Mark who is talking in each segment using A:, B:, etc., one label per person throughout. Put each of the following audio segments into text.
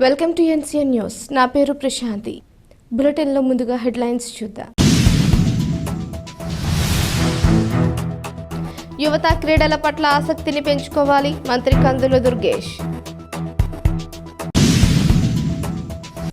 A: Welcome to NCN news. నా పేరు ప్రశాంతి. బులెటిన్లో ముందుగా హెడ్లైన్స్ చూద్దాం. యువత క్రీడల పట్ల ఆసక్తిని పెంచుకోవాలి. మంత్రి కందుల దుర్గేష్.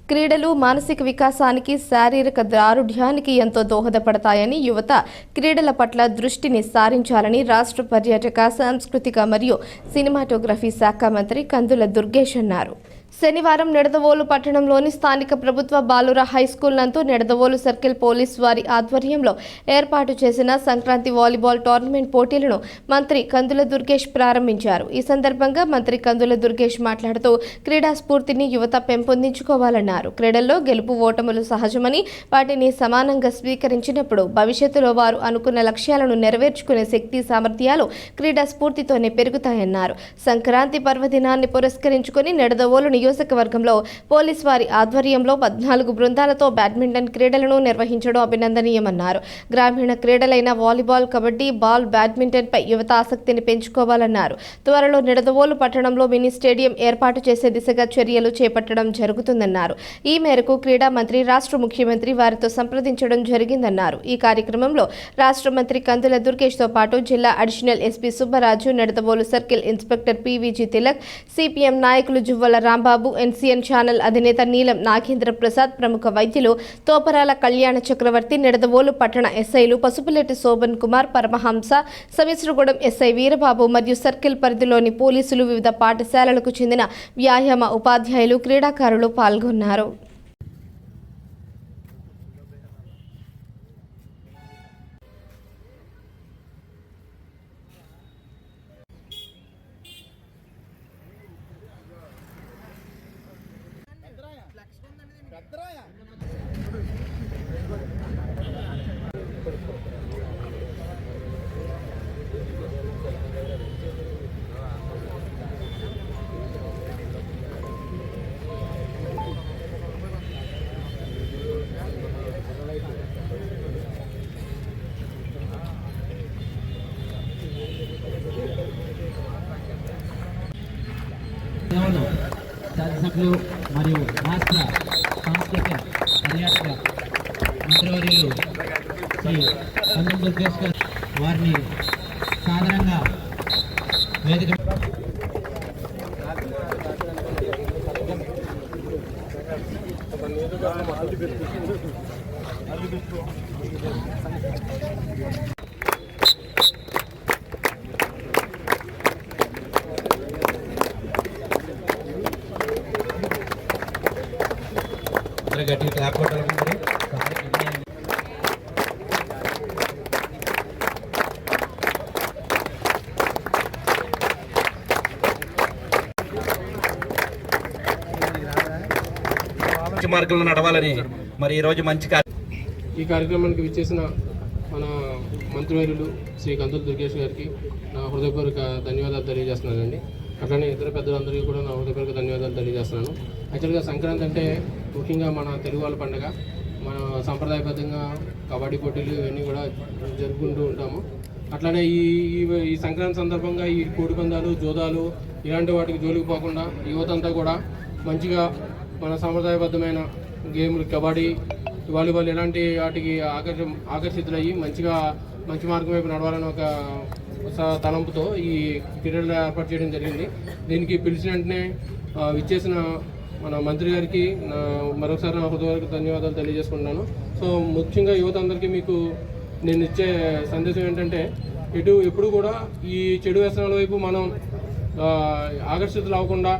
A: క్రీడలు మానసిక వికాసానికి శారీరక దారుఢ్యానికి ఎంతో దోహదపడతాయని యువత క్రీడల పట్ల దృష్టిని సారించాలని రాష్ట్ర పర్యాటక సాంస్కృతిక మరియు సినిమాటోగ్రఫీ శాఖ మంత్రి కందుల దుర్గేష్ అన్నారు. శనివారం నిడదవోలు పట్టణంలోని స్థానిక ప్రభుత్వ బాలుర హై స్కూల్ నందు నిడదవోలు సర్కిల్ పోలీస్ వారి ఆధ్వర్యంలో ఏర్పాటు చేసిన సంక్రాంతి వాలీబాల్ టోర్నమెంట్ పోటీలను మంత్రి కందుల దుర్గేష్ ప్రారంభించారు. ఈ సందర్భంగా మంత్రి కందుల దుర్గేష్ మాట్లాడుతూ క్రీడా స్ఫూర్తిని యువత పెంపొందించుకోవాలన్నారు. క్రీడల్లో గెలుపు ఓటములు సహజమని వాటిని సమానంగా స్వీకరించినప్పుడు భవిష్యత్తులో వారు అనుకున్న లక్ష్యాలను నెరవేర్చుకునే శక్తి సామర్థ్యాలు క్రీడా స్ఫూర్తితోనే పెరుగుతాయన్నారు. సంక్రాంతి పర్వదినాన్ని పురస్కరించుకుని నిడదవోలుని నియోజకవర్గంలో పోలీస్ వారి ఆధ్వర్యంలో పద్నాలుగు బృందాలతో బ్యాడ్మింటన్ క్రీడలను నిర్వహించడం అభినందనీయమన్నారు. గ్రామీణ క్రీడలైన వాలీబాల్ కబడ్డీ బాల్ బ్యాడ్మింటన్ పై యువత ఆసక్తిని పెంచుకోవాలన్నారు. త్వరలో నిడదవోలు పట్టణంలో మినీ స్టేడియం ఏర్పాటు చేసే దిశగా చర్యలు చేపట్టడం జరుగుతుందన్నారు. ఈ మేరకు క్రీడా మంత్రి రాష్ట్ర ముఖ్యమంత్రి వారితో సంప్రదించడం జరిగిందన్నారు. ఈ కార్యక్రమంలో రాష్ట్ర మంత్రి కందుల దుర్గేష్తో పాటు జిల్లా additional SP Subbaraju Nidadavolu circle inspector PVG Tilak CPM నాయకులు జువ్వల రాంబాబు ఎన్సీఎన్ ఛానల్ అధినేత నీలం నాగేంద్ర ప్రసాద్ ప్రముఖ వైద్యులు తోపరాల కళ్యాణ చక్రవర్తి నిడదవోలు పట్టణ ఎస్ఐలు పసుపులెట్టి శోభన్ కుమార్ పరమహంస సమిశ్రగూడెం ఎస్ఐ వీరబాబు మరియు సర్కిల్ పరిధిలోని పోలీసులు వివిధ పాఠశాలలకు చెందిన వ్యాయామ ఉపాధ్యాయులు క్రీడాకారులు పాల్గొన్నారు.
B: శాసనసభ్యులు మరియు రాష్ట్ర సాంస్కృతిక పర్యాటక మంత్రివర్యులు శ్రీ కందుల దుర్గేష్ గారు వారిని సాధారణంగా వేదిక అది అందరూ గట్టిగా క్లాప్ కొట్టాలి మరి.
C: మంచి మార్గంలో నడవాలని మరి ఈ రోజు మంచి
D: ఈ కార్యక్రమానికి విచ్చేసిన మన మంత్రివర్యులు శ్రీ కందుల దుర్గేష్ గారికి నా హృదయపూర్వక ధన్యవాదాలు తెలియజేస్తున్నానండి అట్లనే ఇతర పెద్దలందరికీ కూడా నా హృదయపూర్వక ధన్యవాదాలు తెలియజేస్తున్నాను. యాక్చువల్గా సంక్రాంతి అంటే ముఖ్యంగా మన తెలుగు వాళ్ళ పండుగ. మన సాంప్రదాయబద్ధంగా కబడ్డీ పోటీలు ఇవన్నీ కూడా జరుపుకుంటూ ఉంటాము. అట్లనే ఈ ఈ- సంక్రాంతి సందర్భంగా ఈ కోడి పందాలు జోదాలు ఇలాంటి వాటికి జోలికి పోకుండా యువతంతా కూడా మంచిగా మన సాంప్రదాయబద్ధమైన గేమ్లు కబడ్డీ వాలీబాల్ ఇలాంటి వాటికి ఆకర్ష ఆకర్షితులయ్యి మంచిగా మంచి మార్గం వైపు నడవాలని ఒక తలంపుతో ఈ క్రీడలు ఏర్పాటు చేయడం జరిగింది. దీనికి పిలిచిన వెంటనే విచ్చేసిన మన మంత్రి గారికి నా మరొకసారి నా హృదయపూర్వక ధన్యవాదాలు తెలియజేసుకుంటున్నాను. సో ముఖ్యంగా యువత అందరికీ మీకు నేను ఇచ్చే సందేశం ఏంటంటే ఇటు ఎప్పుడు కూడా ఈ చెడు వ్యసనాల వైపు మనం ఆకర్షితులు అవ్వకుండా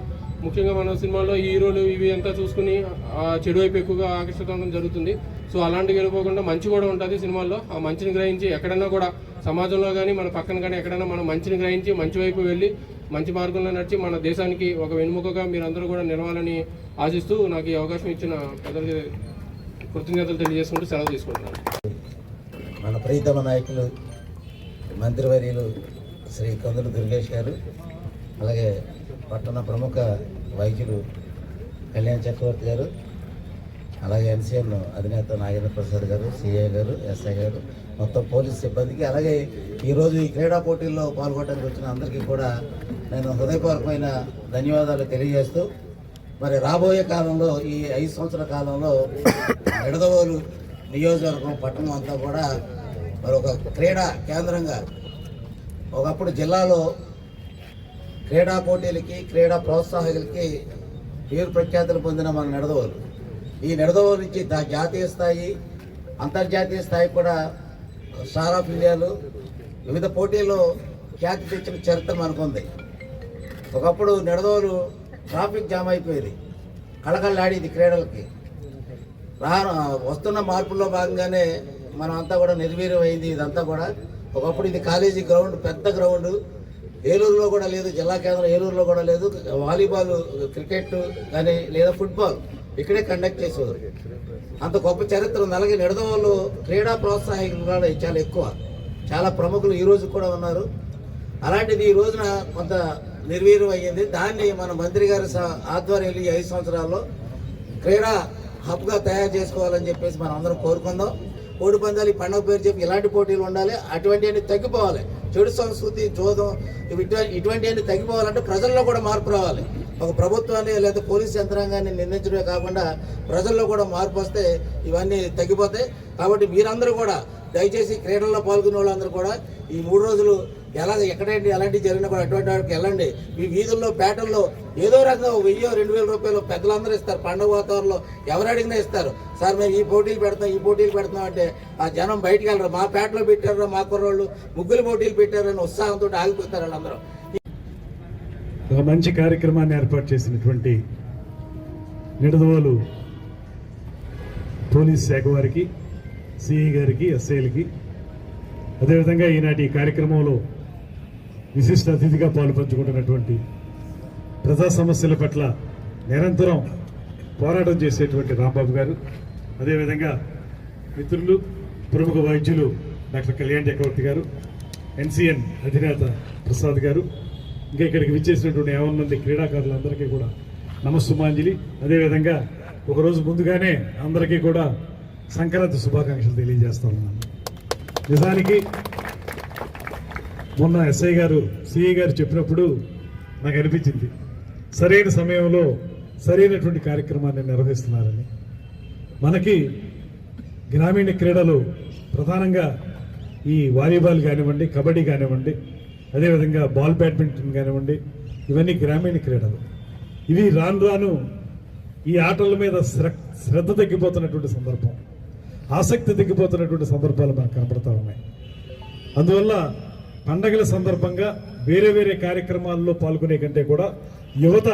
D: ముఖ్యంగా మన సినిమాల్లో ఈ హీరోలు ఇవి అంతా చూసుకుని ఆ చెడు వైపు ఎక్కువగా ఆకర్షితం జరుగుతుంది. సో అలాంటివి వెళ్ళిపోకుండా మంచి కూడా ఉంటుంది సినిమాల్లో. ఆ మంచిని గ్రహించి ఎక్కడైనా కూడా సమాజంలో కానీ మన పక్కన కానీ ఎక్కడైనా మనం మంచిని గ్రహించి మంచి వైపు వెళ్ళి మంచి మార్గంలో నడిచి మన దేశానికి ఒక వెనుముకగా మీరందరూ కూడా నిలవాలని ఆశిస్తూ నాకు ఈ అవకాశం ఇచ్చిన ప్రజలకి కృతజ్ఞతలు తెలియజేసుకుంటూ సెలవు తీసుకుంటున్నాను.
E: మన ప్రీతమ నాయకులు మంత్రివర్యులు శ్రీ కందులు దుర్గేష్ గారు అలాగే పట్టణ ప్రముఖ వైద్యులు కళ్యాణ్ చక్రవర్తి గారు అలాగే ఎన్సీఎం అధినేత నాగేంద్ర ప్రసాద్ గారు సిఐ గారు ఎస్ఐ గారు మొత్తం పోలీస్ సిబ్బందికి. అలాగే ఈరోజు ఈ క్రీడా పోటీల్లో పాల్గొనడానికి వచ్చిన అందరికీ కూడా నేను హృదయపూర్వకమైన ధన్యవాదాలు తెలియజేస్తూ మరి రాబోయే కాలంలో ఈ ఐదు సంవత్సరాల కాలంలో నిడదవోలు నియోజకవర్గం పట్టణం అంతా కూడా మరి ఒక క్రీడా కేంద్రంగా ఒకప్పుడు జిల్లాలో క్రీడా పోటీలకి క్రీడా ప్రోత్సాహకులకి పేరు ప్రఖ్యాతులు పొందిన మన నిడదవోలు. ఈ నిడదవోలు నుంచి దా- జాతీయ స్థాయి అంతర్జాతీయ స్థాయి కూడా స్టార్ ఆఫ్ ఇండియాలు వివిధ పోటీల్లో ఖ్యాతి తెచ్చిన చరిత్ర మనకుంది. ఒకప్పుడు నిడదవోలు ట్రాఫిక్ జామ్ అయిపోయేది. కళకళలాడేది క్రీడలకి. రా వస్తున్న మార్పుల్లో భాగంగానే మనం అంతా కూడా నిర్వీర్యం అయింది ఇదంతా కూడా. ఒకప్పుడు ఇది కాలేజీ గ్రౌండ్ పెద్ద గ్రౌండ్. ఏలూరులో కూడా లేదు జిల్లా కేంద్రం ఏలూరులో కూడా లేదు. వాలీబాల్ క్రికెట్ కానీ లేదా ఫుట్బాల్ ఇక్కడే కండక్ట్ చేసేవారు. అంత గొప్ప చరిత్ర ఉంది అలాగే నిడదవోళ్ళు క్రీడా ప్రోత్సాహకులు కూడా చాలా ఎక్కువ. చాలా ప్రముఖులు ఈ రోజు కూడా ఉన్నారు. అలాంటిది ఈ రోజున కొంత నిర్వీర్యం అయ్యింది దాన్ని మన మంత్రి గారి స- ఆధ్వర్యంలో ఈ ఐదు సంవత్సరాల్లో క్రీడా హబ్గా తయారు చేసుకోవాలని చెప్పేసి మనం అందరం కోరుకుందాం. కోడి పందాలు ఈ పండుగ పేరు చెప్పి ఇలాంటి పోటీలు ఉండాలి. అటువంటివన్నీ తగ్గిపోవాలి. చెడు సంస్కృతి జోదం ఇవి ఇటువంటి ఇటువంటివన్నీ తగ్గిపోవాలంటే ప్రజల్లో కూడా మార్పు రావాలి. ఒక ప్రభుత్వాన్ని లేదా పోలీస్ యంత్రాంగాన్ని నిర్ణయించడమే కాకుండా ప్రజల్లో కూడా మార్పు వస్తే ఇవన్నీ తగ్గిపోతాయి. కాబట్టి మీరందరూ కూడా దయచేసి క్రీడల్లో పాల్గొనే వాళ్ళందరూ కూడా ఈ మూడు రోజులు ఎలా ఎక్కడేంటి ఎలాంటివి జరిగినా కూడా అటువంటి వాడికి వెళ్ళండి. మీ వీధుల్లో పేటల్లో ఏదో రకంగా వెయ్యో రెండు వేల రూపాయలు పెద్దలందరూ ఇస్తారు. పండుగ వాతావరణంలో ఎవరు అడిగినా ఇస్తారు. సార్ మేము ఈ పోటీలు పెడతాం ఈ పోటీలు పెడతాం అంటే ఆ జనం బయటికి వెళ్ళరు. మా పేటలో పెట్టారు మా కుర్రోళ్ళు ముగ్గులు పోటీలు పెట్టారని ఉత్సాహంతో ఆగిపోతారు వాళ్ళందరూ.
F: ఒక మంచి కార్యక్రమాన్ని ఏర్పాటు చేసినటువంటి నిడదవోలు పోలీస్ శాఖ వారికి సిఐ గారికి ఎస్ఐలకి. అదేవిధంగా ఈనాటి కార్యక్రమంలో విశిష్ట అతిథిగా పాలు పంచుకుంటున్నటువంటి ప్రజా సమస్యల పట్ల నిరంతరం పోరాటం చేసేటువంటి రాంబాబు గారు అదేవిధంగా మిత్రులు ప్రముఖ వైద్యులు డాక్టర్ కళ్యాణ్ చక్రవర్తి గారు ఎన్సిఎన్ అధినేత ప్రసాద్ గారు ఇంకా ఇక్కడికి విచ్చేసినటువంటి యాభై మంది క్రీడాకారులందరికీ కూడా నమస్సుమాంజలి. అదేవిధంగా ఒకరోజు ముందుగానే అందరికీ కూడా సంక్రాంతి శుభాకాంక్షలు తెలియజేస్తా ఉన్నాను. నిజానికి మొన్న ఎస్ఐ గారు సిఐ గారు చెప్పినప్పుడు నాకు అనిపించింది సరైన సమయంలో సరైనటువంటి కార్యక్రమాన్ని నిర్వహిస్తున్నారని. మనకి గ్రామీణ క్రీడలు ప్రధానంగా ఈ వాలీబాల్ కానివ్వండి కబడ్డీ కానివ్వండి అదేవిధంగా బాల్ బ్యాడ్మింటన్ కానివ్వండి ఇవన్నీ గ్రామీణ క్రీడలు. ఇవి రాను రాను ఈ ఆటల మీద శ్రద్ధ తగ్గిపోతున్నటువంటి సందర్భం ఆసక్తి తగ్గిపోతున్నటువంటి సందర్భాలు మనకు కనపడతా ఉన్నాయి. అందువల్ల పండగల సందర్భంగా వేరే వేరే కార్యక్రమాల్లో పాల్గొనే కంటే కూడా యువత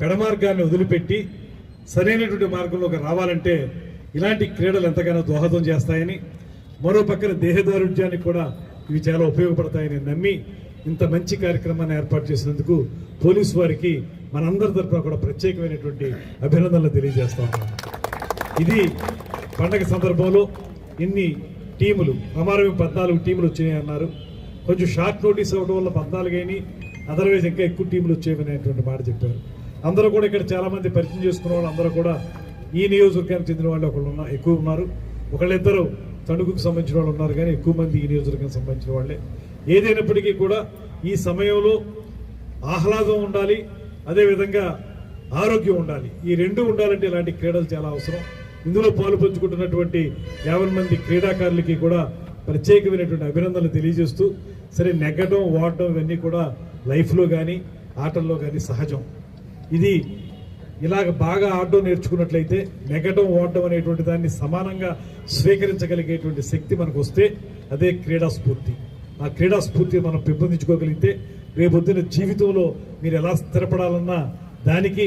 F: పెడమార్గాన్ని వదిలిపెట్టి సరైనటువంటి మార్గంలోకి రావాలంటే ఇలాంటి క్రీడలు ఎంతగానో దోహదం చేస్తాయని మరో పక్కన దేహదారుఢ్యానికి కూడా ఇవి చాలా ఉపయోగపడతాయని నమ్మి ఇంత మంచి కార్యక్రమాన్ని ఏర్పాటు చేసినందుకు పోలీసు వారికి మనందరి తరఫున కూడా ప్రత్యేకమైనటువంటి అభినందనలు తెలియజేస్తా ఉన్నాను. ఇది పండగ సందర్భంలో ఇన్ని టీములు ప్రమాణం పద్నాలుగు టీములు వచ్చాయన్నారు. కొంచెం షార్ట్ నోటీస్ అవ్వడం వల్ల పద్నాలుగు అయినాయి. అదర్వైజ్ ఇంకా ఎక్కువ టీములు వచ్చేవనేటువంటి మాట చెప్పారు. అందరూ కూడా ఇక్కడ చాలామంది పరిచయం చేసుకున్న వాళ్ళు అందరూ కూడా ఈ నియోజకవర్గానికి చెందిన వాళ్ళు ఒకళ్ళు ఉన్నారు ఎక్కువ ఉన్నారు. ఒకళ్ళిద్దరు తణుకుకు సంబంధించిన వాళ్ళు ఉన్నారు కానీ ఎక్కువ మంది ఈ నియోజకవర్గానికి సంబంధించిన వాళ్ళే. ఏదైనప్పటికీ కూడా ఈ సమయంలో ఆహ్లాదం ఉండాలి అదేవిధంగా ఆరోగ్యం ఉండాలి. ఈ రెండు ఉండాలంటే ఇలాంటి క్రీడలు చాలా అవసరం. ఇందులో పాలు పంచుకుంటున్నటువంటి యాభై మంది క్రీడాకారులకి కూడా ప్రత్యేకమైనటువంటి అభినందనలు తెలియజేస్తూ సరే నెగ్గడం వాడడం ఇవన్నీ కూడా లైఫ్లో కానీ ఆటల్లో కానీ సహజం. ఇది ఇలాగ బాగా ఆడడం నేర్చుకున్నట్లయితే నెగటం ఓడడం అనేటువంటి దాన్ని సమానంగా స్వీకరించగలిగేటువంటి శక్తి మనకు వస్తే అదే క్రీడా స్ఫూర్తి. ఆ క్రీడా స్ఫూర్తి మనం పెంపొందించుకోగలిగితే రేపొద్దున జీవితంలో మీరు ఎలా స్థిరపడాలన్నా దానికి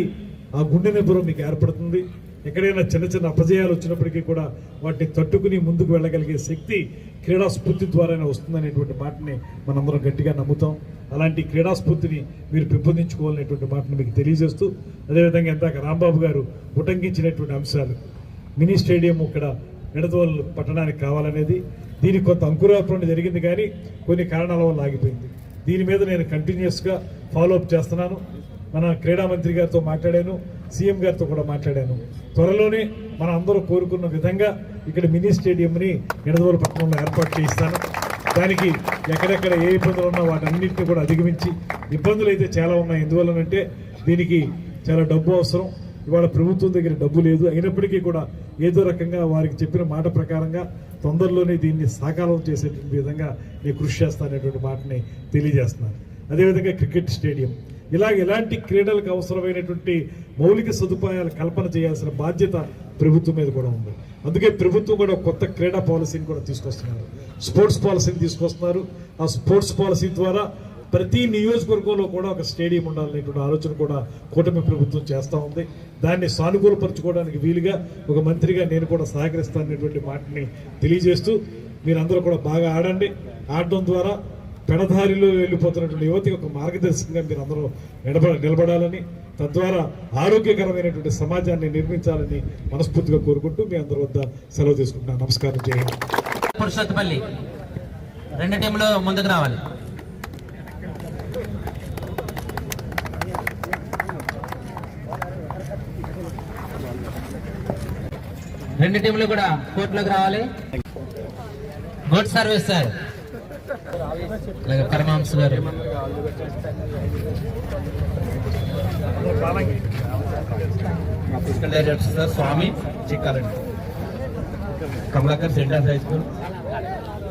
F: ఆ గుండె నిపురం మీకు ఏర్పడుతుంది. ఎక్కడైనా చిన్న చిన్న అపజయాలు వచ్చినప్పటికీ కూడా వాటిని తట్టుకుని ముందుకు వెళ్ళగలిగే శక్తి క్రీడా స్ఫూర్తి ద్వారానే వస్తుందనేటువంటి మాటని మనందరం గట్టిగా నమ్ముతాం. అలాంటి క్రీడా స్ఫూర్తిని మీరు పెంపొందించుకోవాలనేటువంటి మాటను మీకు తెలియజేస్తూ అదేవిధంగా ఇందాక రాంబాబు గారు ఉటంకించినటువంటి అంశాలు. మినీ స్టేడియం ఇక్కడ నిడదవోలు పట్టణానికి కావాలనేది దీనికి కొంత అంకురార్పణ జరిగింది కానీ కొన్ని కారణాల వల్ల ఆగిపోయింది. దీని మీద నేను కంటిన్యూస్గా ఫాలోఅప్ చేస్తున్నాను. మన క్రీడా మంత్రి గారితో మాట్లాడాను సీఎం గారితో కూడా మాట్లాడాను. త్వరలోనే మన అందరూ కోరుకున్న విధంగా ఇక్కడ మినీ స్టేడియంని ఎడదవల పట్టణంలో ఏర్పాటు చేయిస్తాను. దానికి ఎక్కడెక్కడ ఏ ఇబ్బందులు ఉన్నా వాటన్నింటినీ కూడా అధిగమించి ఇబ్బందులు అయితే చాలా ఉన్నాయి. ఎందువల్లనంటే దీనికి చాలా డబ్బు అవసరం. ఇవాళ ప్రభుత్వం దగ్గర డబ్బు లేదు. అయినప్పటికీ కూడా ఏదో రకంగా వారికి చెప్పిన మాట ప్రకారంగా తొందరలోనే దీన్ని సాకారం చేసేటువంటి విధంగా నేను కృషి చేస్తాననేటువంటి మాటని తెలియజేస్తున్నాను. అదేవిధంగా క్రికెట్ స్టేడియం. ఇలాగ ఎలాంటి క్రీడలకు అవసరమైనటువంటి మౌలిక సదుపాయాలు కల్పన చేయాల్సిన బాధ్యత ప్రభుత్వం మీద కూడా ఉంది. అందుకే ప్రభుత్వం కూడా కొత్త క్రీడా పాలసీని కూడా తీసుకొస్తున్నారు. స్పోర్ట్స్ పాలసీని తీసుకొస్తున్నారు. ఆ స్పోర్ట్స్ పాలసీ ద్వారా ప్రతి నియోజకవర్గంలో కూడా ఒక స్టేడియం ఉండాలనేటువంటి ఆలోచన కూడా కూటమి ప్రభుత్వం చేస్తూ ఉంది. దాన్ని సానుకూలపరచుకోవడానికి వీలుగా ఒక మంత్రిగా నేను కూడా సహకరిస్తాననేటువంటి మాటని తెలియజేస్తూ మీరందరూ కూడా బాగా ఆడండి. ఆడడం ద్వారా పెడదారిలో వెళ్ళిపోతున్నటువంటి యువతికి ఒక మార్గదర్శకంగా మీరు అందరూ నిలబడ నిలబడాలని తద్వారా ఆరోగ్యకరమైనటువంటి సమాజాన్ని నిర్మించాలని మనస్ఫూర్తిగా కోరుకుంటూ మీ అందరి వద్ద సెలవు తీసుకుంటున్నాను నమస్కారం. చేయండి
B: పురుషోత్తపల్లి రెండు టీంలో ముందుకు రావాలి. రెండు టీంలు కూడా కోర్టులోకి రావాలి. Good service sir. అలాగే పరమాంశ గారు
C: మా ఫిజికల్ డైరెక్టర్ సార్ స్వామి చిక్కాలండి Kamalakar center high school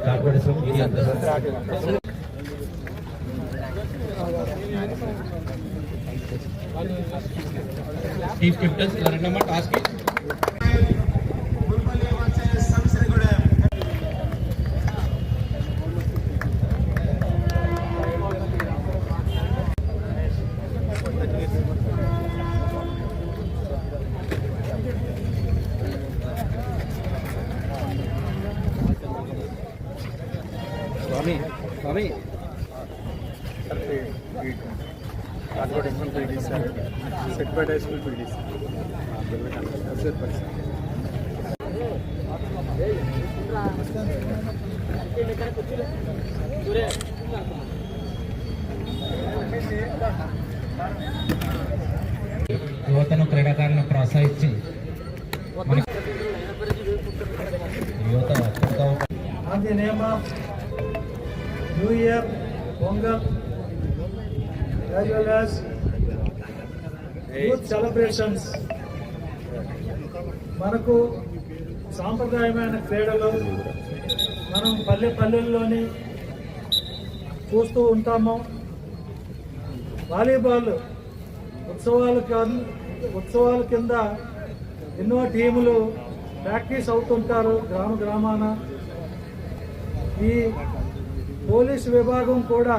C: corporation ఇది అంతా సార్ చీఫ్ కెప్టెన్స్ ఎవరన్నా task
G: secretary advertisement school sir
B: యువతను క్రీడాకారులను ప్రోత్సహించి మన యువత ఎంతో
H: on the as well as youth మనకు సాంప్రదాయమైన క్రీడలు మనం పల్లె పల్లెల్లోని చూస్తూ ఉంటాము. వాలీబాల్ ఉత్సవాలు ఉత్సవాల కింద ఎన్నో టీములు ప్రాక్టీస్ అవుతుంటారు గ్రామ గ్రామాన. ఈ పోలీస్ విభాగం కూడా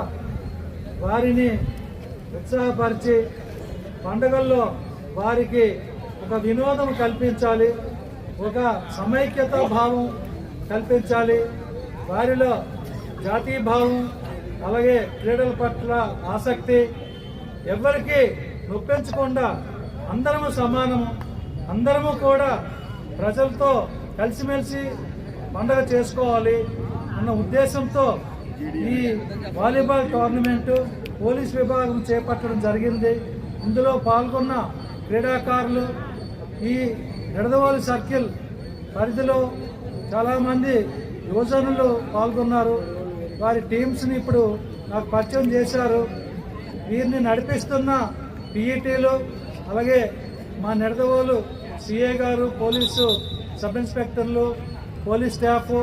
H: వారిని ఉత్సాహపరిచి పండుగల్లో వారికి ఒక వినోదం కల్పించాలి ఒక సమైక్యత భావం కల్పించాలి వారిలో జాతీయ భావం అలాగే క్రీడల పట్ల ఆసక్తి ఎవరికి నొప్పించకుండా అందరము సమానము అందరము కూడా ప్రజలతో కలిసిమెలిసి పండుగ చేసుకోవాలి అన్న ఉద్దేశంతో ఈ వాలీబాల్ టోర్నమెంటు పోలీస్ విభాగం చేపట్టడం జరిగింది. ఇందులో పాల్గొన్న క్రీడాకారులు ఈ నిడదవోలు సర్కిల్ పరిధిలో చాలామంది యువజనులు పాల్గొన్నారు. వారి టీమ్స్ని ఇప్పుడు నాకు పరిచయం చేశారు. వీరిని నడిపిస్తున్న పిఈటీలు అలాగే మా నిడదవోలు సిఏ గారు పోలీసు సబ్ ఇన్స్పెక్టర్లు పోలీస్ స్టాఫ్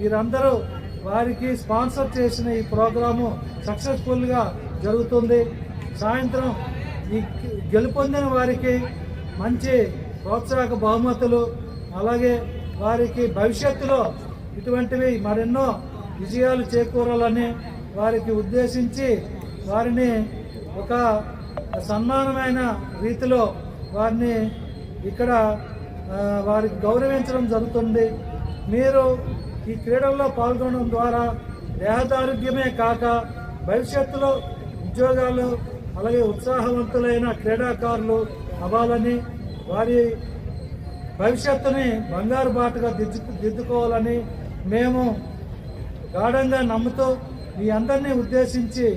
H: వీరందరూ వారికి స్పాన్సర్ చేసిన ఈ ప్రోగ్రాము సక్సెస్ఫుల్గా జరుగుతుంది. సాయంత్రం ఈ గెలుపొందిన వారికి మంచి ప్రోత్సాహక బహుమతులు అలాగే వారికి భవిష్యత్తులో ఇటువంటివి మరెన్నో విజయాలు చేకూరాలని వారికి ఉద్దేశించి వారిని ఒక సన్మానమైన రీతిలో వారిని ఇక్కడ వారికి గౌరవించడం జరుగుతుంది. మీరు ఈ క్రీడల్లో పాల్గొనడం ద్వారా దేహదారోగ్యమే కాక భవిష్యత్తులో ఉద్యోగాలు అలాగే ఉత్సాహవంతులైన క్రీడాకారులు అవ్వాలని వారి భవిష్యత్తుని బంగారు బాటగా దిద్దు దిద్దుకోవాలని మేము గాఢంగా నమ్ముతూ మీ అందరినీ ఉద్దేశించి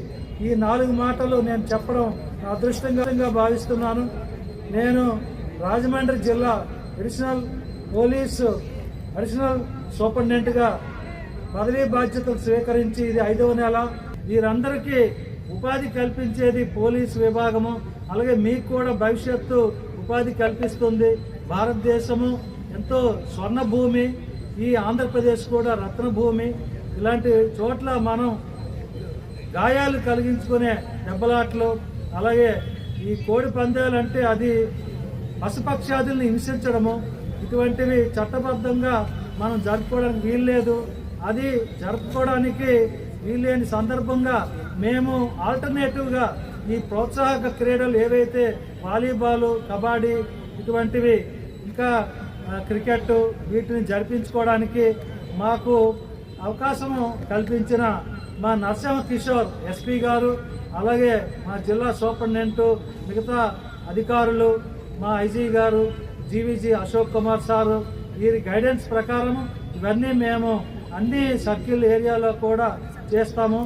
H: ఈ నాలుగు మాటలు నేను చెప్పడం అదృష్టంగా భావిస్తున్నాను. నేను రాజమండ్రి జిల్లా అడిషనల్ పోలీసు అడిషనల్ సూపరింటెండెంట్గా పదవీ బాధ్యతలు స్వీకరించి ఇది ఐదవ నెల. వీరందరికీ ఉపాధి కల్పించేది పోలీస్ విభాగము అలాగే మీకు కూడా భవిష్యత్తు ఉపాధి కల్పిస్తుంది. భారతదేశము ఎంతో స్వర్ణ భూమి ఈ ఆంధ్రప్రదేశ్ కూడా రత్న భూమి ఇలాంటి చోట్ల మనం గాయాలు కలిగించుకునే దెబ్బలాట్లు అలాగే ఈ కోడి పందాలు అంటే అది పశుపక్షాదుల్ని హింసించడము ఇటువంటివి చట్టబద్ధంగా మనం జరుపుకోవడానికి వీల్లేదు అది జరుపుకోవడానికి వీల్లేని సందర్భంగా మేము ఆల్టర్నేటివ్గా ఈ ప్రోత్సాహక క్రీడలు ఏవైతే వాలీబాల్ కబడ్డీ ఇటువంటివి ఇంకా క్రికెట్ వీటిని జరిపించుకోవడానికి మాకు అవకాశం కల్పించిన మా నరసింహ కిషోర్ ఎస్పీ గారు అలాగే మా జిల్లా సూపరింటెండెంట్ మిగతా అధికారులు మా ఐజీ గారు జీవీజీ అశోక్ కుమార్ సారు వీరి గైడెన్స్ ప్రకారం ఇవన్నీ మేము అన్ని సర్కిల్ ఏరియాలో కూడా చేస్తాము.